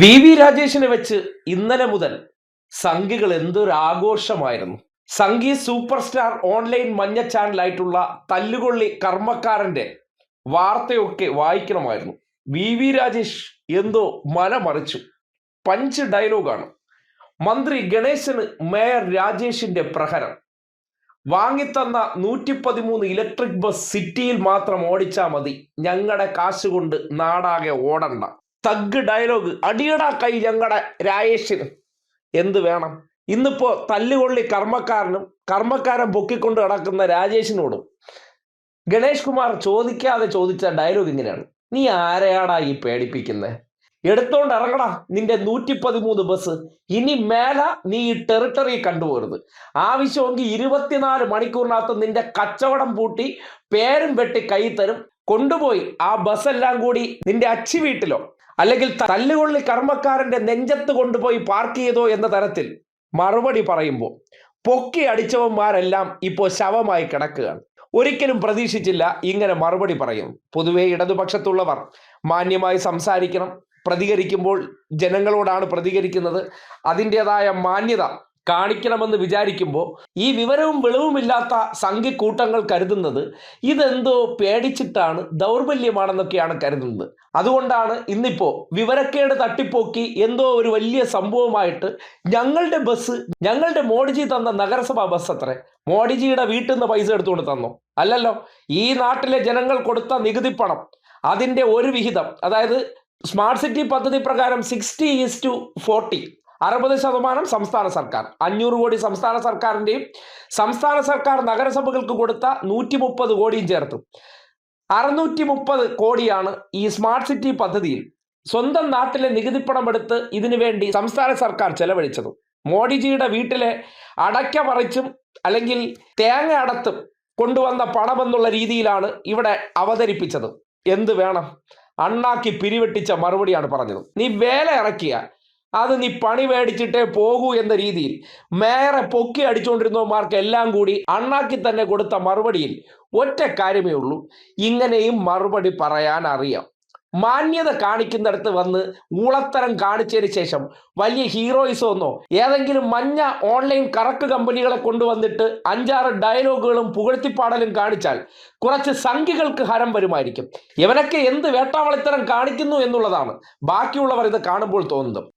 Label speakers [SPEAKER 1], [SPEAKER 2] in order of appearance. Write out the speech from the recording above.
[SPEAKER 1] V V രാജേഷിനെ വെച്ച് ഇന്നലെ മുതൽ സംഘികൾ എന്തൊരു ആഘോഷമായിരുന്നു. സംഘി സൂപ്പർ സ്റ്റാർ ഓൺലൈൻ മഞ്ഞ ചാനലായിട്ടുള്ള തല്ലുകൊള്ളി കർമ്മക്കാരന്റെ വാർത്തയൊക്കെ വായിക്കണമായിരുന്നു. വി വി രാജേഷ് എന്തോ മല മറിച്ചു പഞ്ച് ഡയലോഗാണ്. മന്ത്രി ഗണേശന് മേയർ രാജേഷിന്റെ പ്രഹരം. വാങ്ങിത്തന്ന നൂറ്റി പതിമൂന്ന് ഇലക്ട്രിക് ബസ് സിറ്റിയിൽ മാത്രം ഓടിച്ചാൽ മതി. ഞങ്ങളുടെ കാശ് കൊണ്ട് നാടാകെ ഓടണ്ട. തഗ് ഡയലോഗ് അടിയടാ കൈ ഞങ്ങളുടെ രാജേഷിന് എന്ത് വേണം? ഇന്നിപ്പോ തല്ലുകൊള്ളി കർമ്മക്കാരനും കർമ്മക്കാരൻ പൊക്കിക്കൊണ്ട് കിടക്കുന്ന രാജേഷിനോടും ഗണേഷ് കുമാർ ചോദിക്കാതെ ചോദിച്ച ഡയലോഗ് ഇങ്ങനെയാണ്. നീ ആരെയാടാ ഈ പേടിപ്പിക്കുന്നത് എടുത്തോണ്ട് ഇറങ്ങടാ. നിന്റെ നൂറ്റി പതിമൂന്ന് ബസ്. ഇനി മേല നീ ഈ ടെറിട്ടറി കണ്ടുപോരുത്. ആവശ്യമെങ്കിൽ ഇരുപത്തിനാല് മണിക്കൂറിനകത്ത് നിന്റെ കച്ചവടം പൂട്ടി പേരും വെട്ടി കൈ തരും. കൊണ്ടുപോയി ആ ബസ് എല്ലാം കൂടി നിന്റെ അച്ചി വീട്ടിലോ. അല്ലെങ്കിൽ തല്ലുകൊള്ളി കർമ്മക്കാരന്റെ നെഞ്ചത്ത് കൊണ്ടുപോയി പാർക്ക് ചെയ്തോ എന്ന തരത്തിൽ മറുപടി പറയുമ്പോൾ പൊക്കി അടിച്ചവന്മാരെല്ലാം ഇപ്പോൾ ശവമായി കിടക്കുകയാണ്. ഒരിക്കലും പ്രതീക്ഷിച്ചില്ല ഇങ്ങനെ മറുപടി പറയും. പൊതുവെ ഇടതുപക്ഷത്തുള്ളവർ മാന്യമായി സംസാരിക്കണം. പ്രതികരിക്കുമ്പോൾ ജനങ്ങളോടാണ് പ്രതികരിക്കുന്നത്. അതിന്റെതായ മാന്യത കാണിക്കണമെന്ന് വിചാരിക്കുമ്പോൾ ഈ വിവരവും വെളിവുമില്ലാത്ത സംഘിക്കൂട്ടങ്ങൾ കരുതുന്നത് ഇതെന്തോ പേടിച്ചിട്ടാണ് ദൗർബല്യമാണെന്നൊക്കെയാണ് കരുതുന്നത്. അതുകൊണ്ടാണ് ഇന്നിപ്പോ വിവരക്കേട് തട്ടിപ്പോക്കി എന്തോ ഒരു വലിയ സംഭവമായിട്ട് ഞങ്ങളുടെ ബസ് ഞങ്ങളുടെ മോഡിജി തന്ന നഗരസഭാ ബസ് അത്രേ മോഡിജിയുടെ വീട്ടിൽ നിന്ന് പൈസ എടുത്തുകൊണ്ട് തന്നോ? അല്ലല്ലോ ഈ നാട്ടിലെ ജനങ്ങൾ കൊടുത്ത നികുതി പണം അതിന്റെ ഒരു വിഹിതം അതായത് സ്മാർട്ട് സിറ്റി പദ്ധതി പ്രകാരം സിക്സ്റ്റി ഈസ് ടു ഫോർട്ടി അറുപത് ശതമാനം സംസ്ഥാന സർക്കാർ. അഞ്ഞൂറ് കോടി സംസ്ഥാന സർക്കാരിന്റെയും സംസ്ഥാന സർക്കാർ നഗരസഭകൾക്ക് കൊടുത്ത നൂറ്റി മുപ്പത് കോടിയും ചേർത്തു. അറുന്നൂറ്റി മുപ്പത് കോടിയാണ് ഈ സ്മാർട്ട് സിറ്റി പദ്ധതിയിൽ സ്വന്തം നാട്ടിലെ നികുതിപ്പണം എടുത്ത് ഇതിനു വേണ്ടി സംസ്ഥാന സർക്കാർ ചെലവഴിച്ചത്. മോഡിജിയുടെ വീട്ടിലെ അടയ്ക്ക പറിച്ചും അല്ലെങ്കിൽ തേങ്ങ അടത്തും കൊണ്ടുവന്ന പണമെന്നുള്ള രീതിയിലാണ് ഇവിടെ അവതരിപ്പിച്ചത്. എന്ത് വേണം? അണ്ണാക്കി പിരിവെട്ടിച്ച മറുപടിയാണ് പറഞ്ഞത്. നീ വേല ഇറക്കിയ. അത് നീ പണി മേടിച്ചിട്ടേ പോകൂ എന്ന രീതിയിൽ മേയറെ പൊക്കി അടിച്ചുകൊണ്ടിരുന്നവന്മാർക്ക് എല്ലാം കൂടി അണ്ണാക്കി തന്നെ കൊടുത്ത മറുപടിയിൽ ഒറ്റ കാര്യമേ ഉള്ളൂ. ഇങ്ങനെയും മറുപടി പറയാൻ അറിയാം. മാന്യത കാണിക്കുന്നിടത്ത് വന്ന് ഊളത്തരം കാണിച്ചതിന് ശേഷം വലിയ ഹീറോയിസോ ഒന്നോ ഏതെങ്കിലും മഞ്ഞ ഓൺലൈൻ കറക്ക് കമ്പനികളെ കൊണ്ടുവന്നിട്ട് അഞ്ചാറ് ഡയലോഗുകളും പുകഴ്ത്തിപ്പാടലും കാണിച്ചാൽ കുറച്ച് സംഖ്യകൾക്ക് ഹരം വരുമായിരിക്കും. ഇവനൊക്കെ എന്ത് വേട്ടാവളിത്തരം കാണിക്കുന്നു എന്നുള്ളതാണ്. ബാക്കിയുള്ളവർ ഇത് കാണുമ്പോൾ തോന്നുന്നത്.